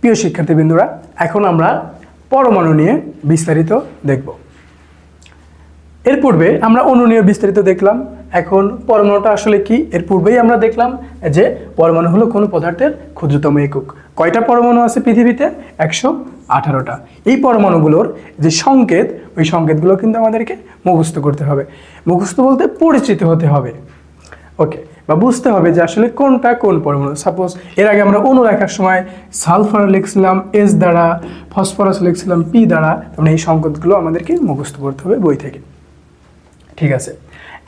প্রিয় শিক্ষার্থীবৃন্দুরা, এখন আমরা পরমাণু নিয়ে বিস্তারিত দেখব। এর পূর্বে আমরা অণু নিয়ে বিস্তারিত দেখলাম, এখন পরমাণুটা আসলে কি? এর পূর্বেই আমরা দেখলাম যে পরমাণু হলো কোনো পদার্থের ক্ষুদ্রতম একক। কয়টা পরমাণু আছে পৃথিবীতে? একশো আঠারোটা। এই পরমাণুগুলোর যে সংকেত, ওই সংকেতগুলো কিন্তু আমাদেরকে মুখস্থ করতে হবে। মুখস্থ বলতে পরিচিত হতে হবে। ওকে বা বুঝতে হবে যে আসলে কোনটা কোন পরমাণু। সাপোজ এর আগে আমরা অণু লেখার সময় সালফার লিখছিলাম এস দ্বারা, ফসফরাস লিখছিলাম পি দ্বারা মানে এই সংকেতগুলো আমাদেরকে মুখস্থ করতে হবে বই থেকে। ঠিক আছে?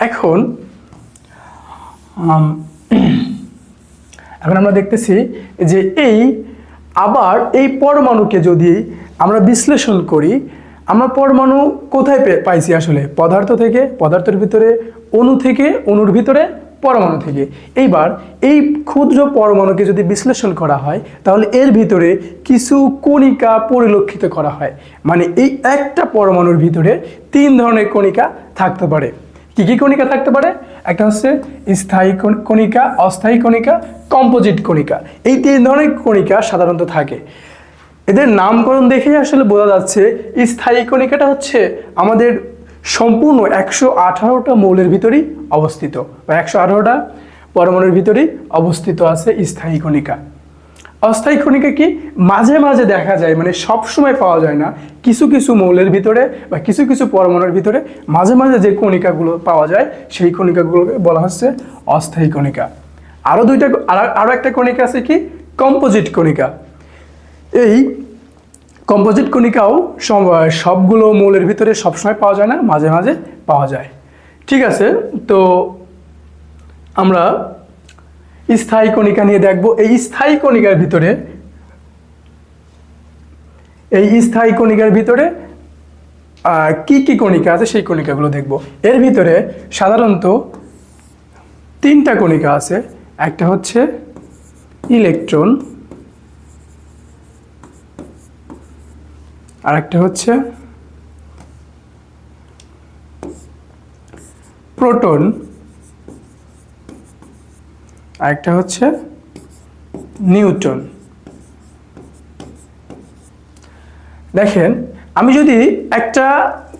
এখন এখন আমরা দেখতেছি যে এই আবার এই পরমাণুকে যদি আমরা বিশ্লেষণ করি, আমরা পরমাণু কোথায় পাইছি আসলে? পদার্থ থেকে, পদার্থের ভিতরে, অণু থেকে, অণুর ভিতরে? পরমাণু থেকে। এইবার এই ক্ষুদ্র পরমাণুকে যদি বিশ্লেষণ করা হয়, তাহলে এর ভিতরে কিছু কণিকা পরিলক্ষিত করা হয়। মানে এই একটা পরমাণুর ভিতরে তিন ধরনের কণিকা থাকতে পারে। কী কী কণিকা থাকতে পারে? একটা হচ্ছে স্থায়ী কণিকা, অস্থায়ী কণিকা, কম্পোজিট কণিকা। এই তিন ধরনের কণিকা সাধারণত থাকে। এদের নামকরণ দেখেই আসলে বোঝা যাচ্ছে, স্থায়ী কণিকাটা হচ্ছে আমাদের সম্পূর্ণ একশো আঠারোটা মৌলের ভিতরেই অবস্থিত বা একশো আঠারোটা পরমাণুর ভিতরেই অবস্থিত আছে স্থায়ী কণিকা। অস্থায়ী কণিকা কি? মাঝে মাঝে দেখা যায় মানে সব সময় পাওয়া যায় না, কিছু কিছু মৌলের ভিতরে বা কিছু কিছু পরমাণুর ভিতরে মাঝে মাঝে যে কণিকাগুলো পাওয়া যায়, সেই কণিকাগুলোকে বলা হচ্ছে অস্থায়ী কণিকা। আরও দুইটা, আর- আরও একটা কণিকা আছে কি? কম্পোজিট কণিকা। এই কম্পোজিট কণিকাও সব- সবগুলো মৌলের ভিতরে সবসময় পাওয়া যায় না, মাঝে মাঝে পাওয়া যায়। ঠিক আছে, তো আমরা স্থায়ী কণিকা নিয়ে দেখব। এই স্থায়ী কণিকার ভিতরে, এই স্থায়ী কণিকার ভিতরে কি কি কণিকা আছে সেই কণিকাগুলো দেখব। এর ভিতরে সাধারণত তিনটা কণিকা আছে। একটা হচ্ছে ইলেকট্রন আর একটা হচ্ছে প্রোটন। আরেকটা হচ্ছে নিউটন দেখেন, আমি যদি একটা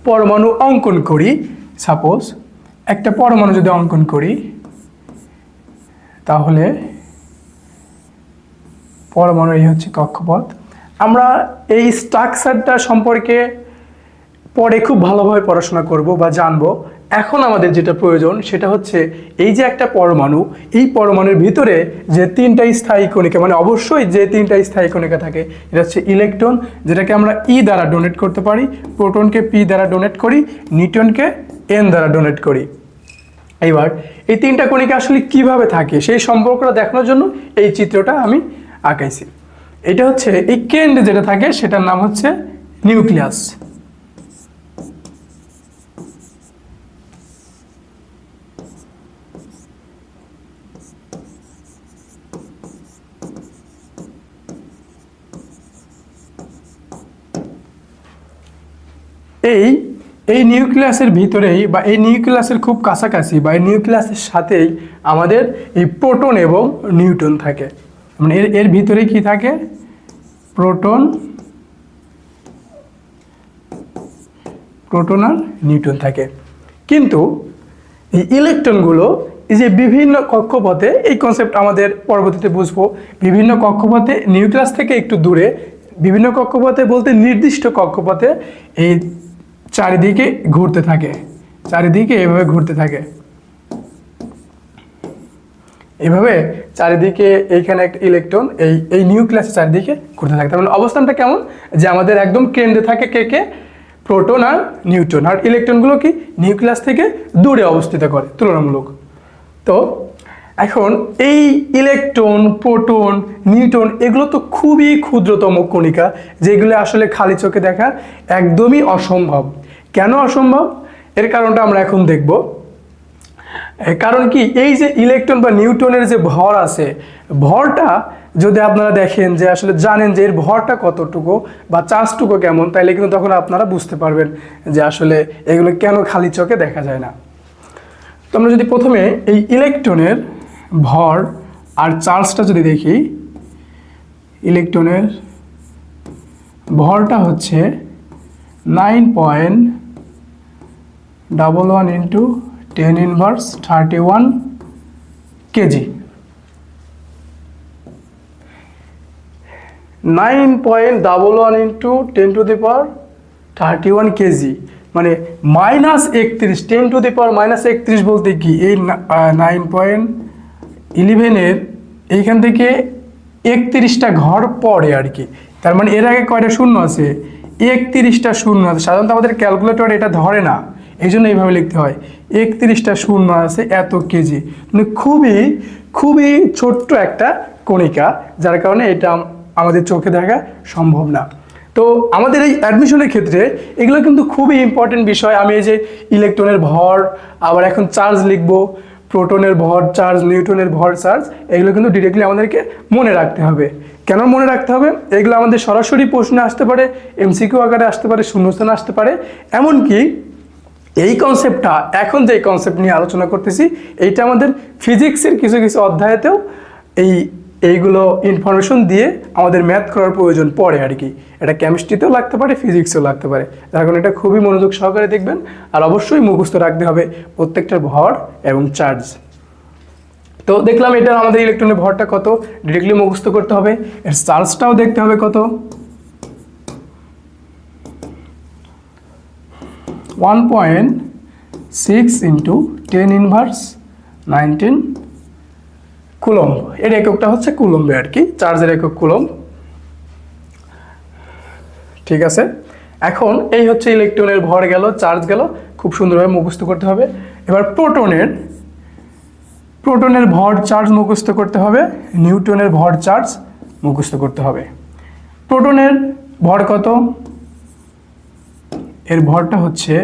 পরমাণু অঙ্কন করি সাপোজ একটা পরমাণু যদি অঙ্কন করি, তাহলে পরমাণু এই হচ্ছে কক্ষপথ। আমরা এই স্ট্রাকচারটা সম্পর্কে পরে খুব ভালোভাবে পড়াশোনা করব বা জানব। এখন আমাদের যেটা প্রয়োজন সেটা হচ্ছে এই যে একটা পরমাণু, এই পরমাণুর ভিতরে যে তিনটা স্থায়ী কণিকা মানে অবশ্যই যে তিনটা স্থায়ী কণিকা থাকে, এটা হচ্ছে ইলেকট্রন যেটাকে আমরা ই দ্বারা ডোনেট করতে পারি প্রোটনকে পি দ্বারা ডোনেট করি নিউটনকে এন দ্বারা ডোনেট করি। এইবার, এই তিনটা কণিকা আসলে কীভাবে থাকে সেই সম্পর্কটা দেখানোর জন্য এই চিত্রটা আমি আঁকাইছি। এটা হচ্ছে এই কেন্দ্রে যেটা থাকে, সেটার নাম হচ্ছে নিউক্লিয়াস। এই এই নিউক্লিয়াসের ভিতরেই বা এই নিউক্লিয়াসের খুব কাছাকাছি বা এই নিউক্লিয়াসের সাথেই আমাদের এই প্রোটন এবং নিউটন থাকে। মানে এর এর ভিতরে কি থাকে? প্রোটন প্রোটন আর নিউটন থাকে। কিন্তু এই ইলেকট্রনগুলো এই যে বিভিন্ন কক্ষপথে, এই কনসেপ্ট আমাদের পরবর্তীতে বুঝব। বিভিন্ন কক্ষপথে নিউক্লিয়াস থেকে একটু দূরে, বিভিন্ন কক্ষপথে বলতে নির্দিষ্ট কক্ষপথে এই চারিদিকে ঘুরতে থাকে। চারিদিকে এভাবে ঘুরতে থাকে। এভাবে চারিদিকে এইখানে একটা ইলেকট্রন এই এই নিউক্লিয়াসের চারিদিকে ঘুরতে থাকে। তার মানে অবস্থানটা কেমন? যে আমাদের একদম কেন্দ্রে থাকে কে কে? প্রোটন আর নিউট্রন আর ইলেকট্রনগুলো কি? নিউক্লিয়াস থেকে দূরে অবস্থিত করে, তুলনামূলক। তো এখন এই ইলেকট্রন প্রোটন নিউট্রন এগুলো তো খুবই ক্ষুদ্রতম কণিকা, যেগুলো আসলে খালি চোখে দেখা একদমই অসম্ভব। কেন অসম্ভব? এর কারণটা আমরা এখন দেখব। কারণ কি, এই যে ইলেকট্রন বা নিউটনের যে ভর আছে, ভরটা যদি আপনারা দেখেন যে আসলে জানেন যে এর ভরটা কতটুকু বা চার্জটুকু কেমন, তাইলে কিন্তু তখন আপনারা বুঝতে পারবেন যে আসলে এগুলো কেন খালি চোখে দেখা যায় না। তো আমরা যদি প্রথমে এই ইলেকট্রনের ভর আর চার্জটা যদি দেখি, ইলেকট্রনের ভরটা হচ্ছে nine point double one into ten inverse thirty one KG nine point double one into ten to the power thirty one KG মানে মাইনাস একত্রিশ ten to the power minus একত্রিশ বলতে কি? এই নাইন পয়েন্ট ইলেভেনের এইখান থেকে একত্রিশটা ঘর পড়ে আর কি। তার মানে এর আগে কয়টা শূন্য আছে? একত্রিশটা শূন্য আছে। সাধারণত আমাদের ক্যালকুলেটর এটা ধরে না। এই জন্য এইভাবে লিখতে হয়। একত্রিশটা শূন্য আছে এত কেজি। মানে খুবই খুবই ছোট্ট একটা কণিকা, যার কারণে এটা আমাদের চোখে দেখা সম্ভব না। তো আমাদের এই অ্যাডমিশনের ক্ষেত্রে এগুলো কিন্তু খুবই ইম্পর্টেন্ট বিষয়। আমি এই যে ইলেকট্রনের ভর, আবার এখন চার্জ লিখব প্রোটনের ভর চার্জ নিউটনের ভর চার্জ এগুলো কিন্তু ডিরেক্টলি আমাদেরকে মনে রাখতে হবে। কেন মনে রাখতে হবে? এগুলো আমাদের সরাসরি প্রশ্নে আসতে পারে এমসিকিউ আকারে আসতে পারে, শূন্যস্থানে আসতে পারে। এমনকি এই কনসেপ্টটা এখন যে কনসেপ্ট নিয়ে আলোচনা করতেছি, এইটা আমাদের ফিজিক্সের কিছু কিছু অধ্যায়েতেও এই, এইগুলো ইনফরমেশন দিয়ে আমাদের ম্যাথ করার প্রয়োজন পড়ে আর কি। এটা কেমিস্ট্রিতেও লাগতে পারে ফিজিক্সেও লাগতে পারে। যার কারণে এটা খুবই মনোযোগ সহকারে দেখবেন, আর অবশ্যই মুখস্থ রাখতে হবে প্রত্যেকটার ভর এবং চার্জ তো দেখলাম এটা আমাদের ইলেকট্রনের ভরটা কত? ডিরেক্টলি মুখস্থ করতে হবে। এর চার্জটাও দেখতে হবে কত? One point six into ten inverse nineteen coulomb. এর এককটা হচ্ছে কুলম্বে আর কি, চার্জের একক কুলম্ব। ঠিক আছে? এখন এই হচ্ছে ইলেকট্রনের ভর গেল, চার্জ গেল, খুব সুন্দরভাবে মুখস্থ করতে হবে। এবার প্রোটনের প্রোটনের ভর চার্জ মুখস্থ করতে হবে, নিউটনের ভর চার্জ মুখস্থ করতে হবে। প্রোটনের ভর কত? এর ভরটা হচ্ছে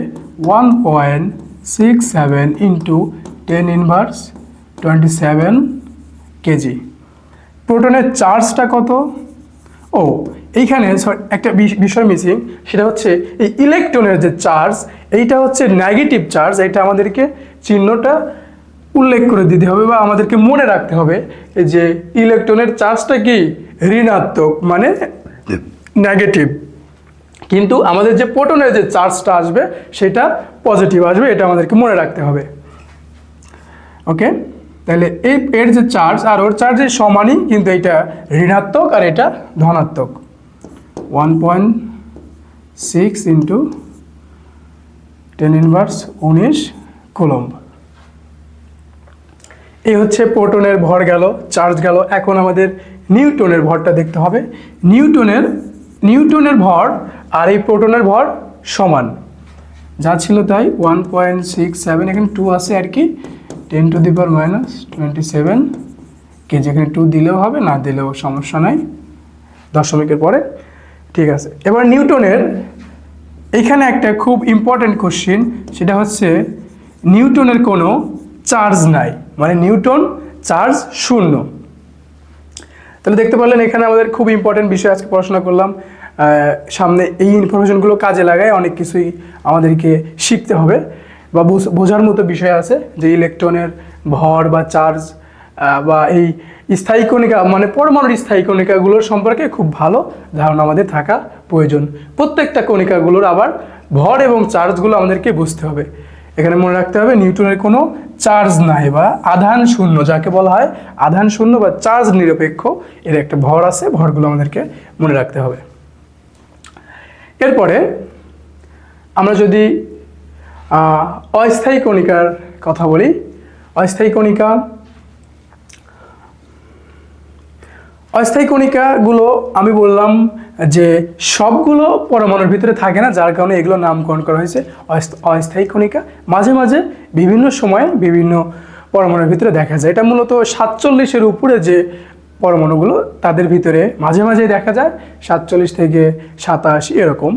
one point six seven into ten inverse twenty seven KG প্রোটনের চার্জটা কত? ও এইখানে একটা বিষ- বিষয় মিসিং সেটা হচ্ছে এই ইলেকট্রনের যে চার্জ এইটা হচ্ছে নেগেটিভ চার্জ এটা আমাদেরকে চিহ্নটা উল্লেখ করে দিতে হবে বা আমাদেরকে মনে রাখতে হবে যে ইলেকট্রনের চার্জটা কি? ঋণাত্মক মানে নেগেটিভ কিন্তু আমাদের যে প্রোটনের যে চার্জটা আসবে, সেটা পজিটিভ আসবে, এটা আমাদেরকে মনে রাখতে হবে। ওকে? তাহলে এই এর যে চার্জ, আর ওর চার্জের সমানই কিন্তু এটা ঋণাত্মক আর এটা ধনাত্মক। One point six into ten inverse উনিশ কুলম্ব। এই হচ্ছে প্রোটনের ভর গেল, চার্জ গেল। এখন আমাদের নিউটনের ভরটা দেখতে হবে। নিউটনের নিউটনের ভর আর এই প্রোটনের ভর সমান। যা ছিল তাই ওয়ান পয়েন্ট সিক্স সেভেন এখানে টু আছে আর কি ten to the power minus twenty seven KG এখানে টু দিলেও হবে, না দিলেও সমস্যা নাই, দশমিকের পরে। ঠিক আছে, এবার নিউটনের, এখানে একটা খুব ইম্পর্ট্যান্ট কোশ্চিন সেটা হচ্ছে নিউটনের কোনো চার্জ নাই মানে নিউটন চার্জ শূন্য। তাহলে দেখতে পারলেন এখানে আমাদের খুব ইম্পর্টেন্ট বিষয় আজকে পড়াশোনা করলাম। সামনে এই ইনফরমেশনগুলো কাজে লাগায় অনেক কিছুই আমাদেরকে শিখতে হবে বা বোঝার মতো বিষয় আছে যে ইলেকট্রনের ভর বা চার্জ বা এই স্থায়ী কণিকা মানে পরমাণুর স্থায়ী কণিকাগুলোর সম্পর্কে খুব ভালো ধারণা আমাদের থাকা প্রয়োজন। প্রত্যেকটা কণিকাগুলোর আবার ভর এবং চার্জগুলো আমাদেরকে বুঝতে হবে। এখানে মনে রাখতে হবে নিউটনের কোনো চার্জ নাই বা আধান শূন্য, যাকে বলা হয় আধান শূন্য বা চার্জ নিরপেক্ষ, এর একটা ভর আছে, ভরগুলো আমাদেরকে মনে রাখতে হবে। এরপরে আমরা যদি অস্থায়ী কণিকার কথা বলি, অস্থায়ী কণিকা, অস্থায়ী কণিকাগুলো আমি বললাম যে সবগুলো পরমাণুর ভিতরে থাকে না, যার কারণে এগুলো নামকরণ করা হয়েছে। অস্থায়ী কণিকা। মাঝে মাঝে বিভিন্ন সময়ে বিভিন্ন পরমাণুর ভিতরে দেখা যায়। এটা মূলত সাতচল্লিশের উপরে যে পরমাণুগুলো তাদের ভিতরে মাঝে মাঝে দেখা যায়, সাতচল্লিশ থেকে সাতাশ এরকম।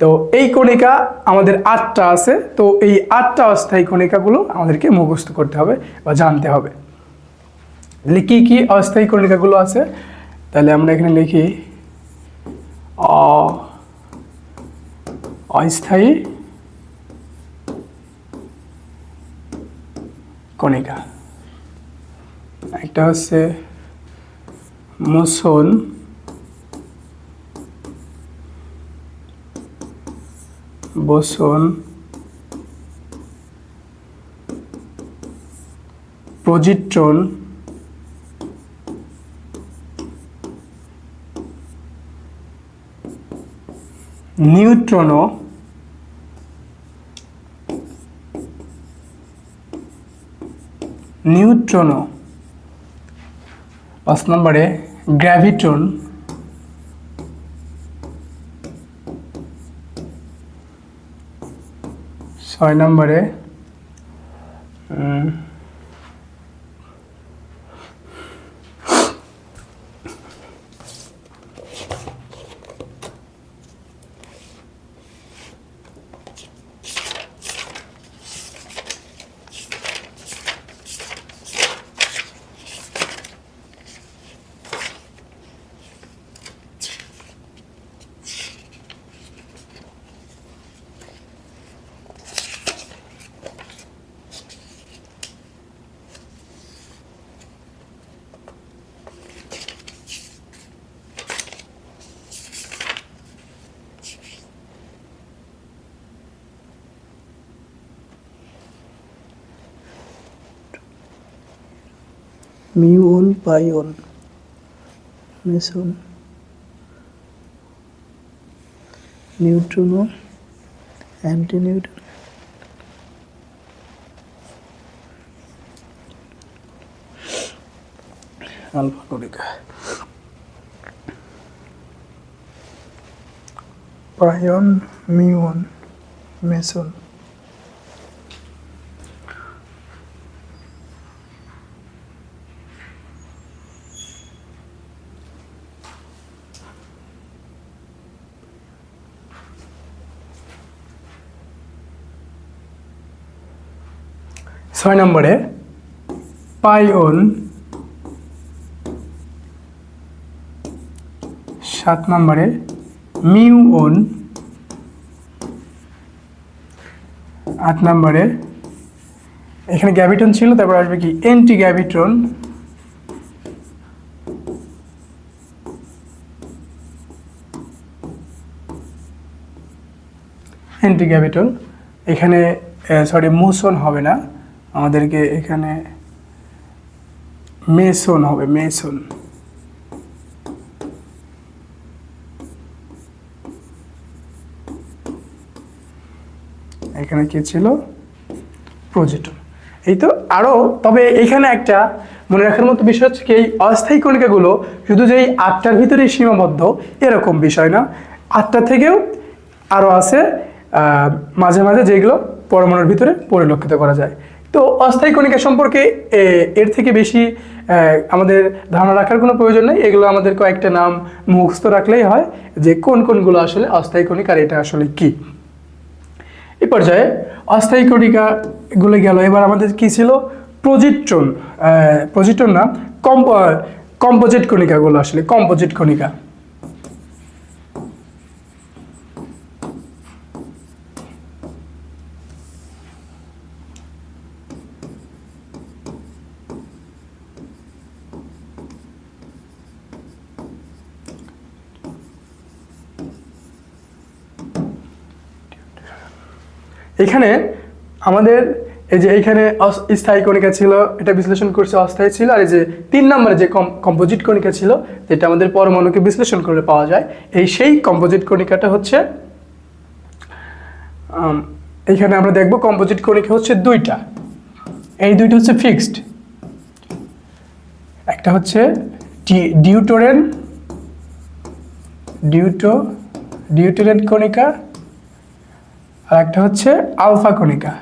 তো এই কণিকা আমাদের আটটা আছে, তো এই আটটা অস্থায়ী কণিকাগুলো আমাদেরকে মুখস্থ করতে হবে বা জানতে হবে। তাহলে কী কী অস্থায়ী কণিকাগুলো আছে? তাহলে আমরা এখানে লিখি অস্থায়ী কণিকা। একটা হচ্ছে মোসন বোসন পজিট্রন নিউট্রনো নিউট্রনো পাঁচ নম্বরে গ্র্যাভিটন। ছয় নম্বরে muon pion meson neutrino antineutron. Alpha কণিকা। Pion muon meson. ছয় নম্বরে পাইওন সাত নম্বরে মিউওন আট নম্বরে। এখানে গ্যাভিটন ছিল, তারপর আসবে কি? Anti graviton anti graviton. এখানে সরি মোশন হবে না। আমাদেরকে এখানে মেসন হবে, মেসন। এখানে কি ছিল? প্রোজেটন এই তো আরও তবে এখানে একটা মনে রাখার মতো বিষয় হচ্ছে কি, এই অস্থায়ী কণিকাগুলো শুধু যে এই আটটার ভিতরেই সীমাবদ্ধ, এরকম বিষয় না। আটটা থেকেও আরও আছে মাঝে মাঝে যেগুলো পরমাণুর ভিতরে পরিলক্ষিত করা যায়। তো অস্থায়ী কণিকা সম্পর্কে এর থেকে বেশি আমাদের ধারণা রাখার কোনো প্রয়োজন নেই। এগুলো আমাদের কয়েকটা নাম মুখস্থ রাখলেই হয় যে কোন কোনগুলো আসলে অস্থায়ী কণিকা আর এটা আসলে কী? এ পর্যায়ে অস্থায়ী কণিকা গুলো। গেল এবার আমাদের কি ছিল? প্রজিট্রন প্রজিট্রন না, কম্প, কম্পোজিট কণিকাগুলো আসলে, কম্পোজিট কণিকা। এখানে আমাদের এই যে এইখানে স্থায়ী কণিকা ছিল, এটা বিশ্লেষণ করছে অস্থায়ী ছিল, আর এই যে তিন নম্বরে যে কম্পোজিট কণিকা ছিল, যেটা আমাদের পরমাণুকে বিশ্লেষণ করে পাওয়া যায়, এই সেই কম্পোজিট কণিকাটা হচ্ছে এইখানে আমরা দেখব কম্পোজিট কণিকা হচ্ছে দুইটা। এই দুইটা হচ্ছে ফিক্সড একটা হচ্ছে ডিউটোরেন ডিউটো ডিউটোরেন কণিকা আর একটা হচ্ছে আলফা কণিকা।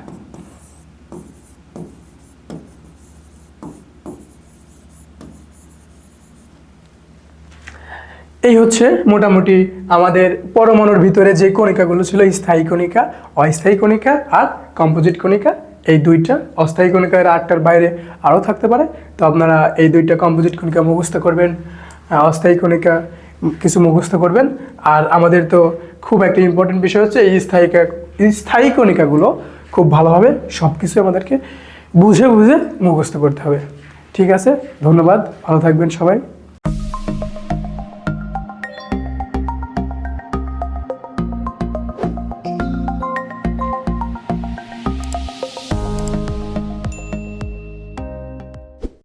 এই হচ্ছে মোটামুটি আমাদের পরমাণুর ভিতরে যে কণিকাগুলো ছিল, স্থায়ী কণিকা, অস্থায়ী কণিকা আর কম্পোজিট কণিকা। এই দুইটা অস্থায়ী কণিকা এর আটটার বাইরে আরও থাকতে পারে। তো আপনারা এই দুইটা কম্পোজিট কণিকা মুখস্থ করবেন অস্থায়ী কণিকা কিছু মুখস্থ করবেন। আর আমাদের তো খুব একটা ইম্পর্টেন্ট বিষয় হচ্ছে এই স্থায়ী স্থায়ী কণিকাগুলো খুব ভালোভাবে সব কিছু আমাদেরকে বুঝে বুঝে মুখস্থ করতে হবে। ঠিক আছে? ধন্যবাদ। ভালো থাকবেন সবাই।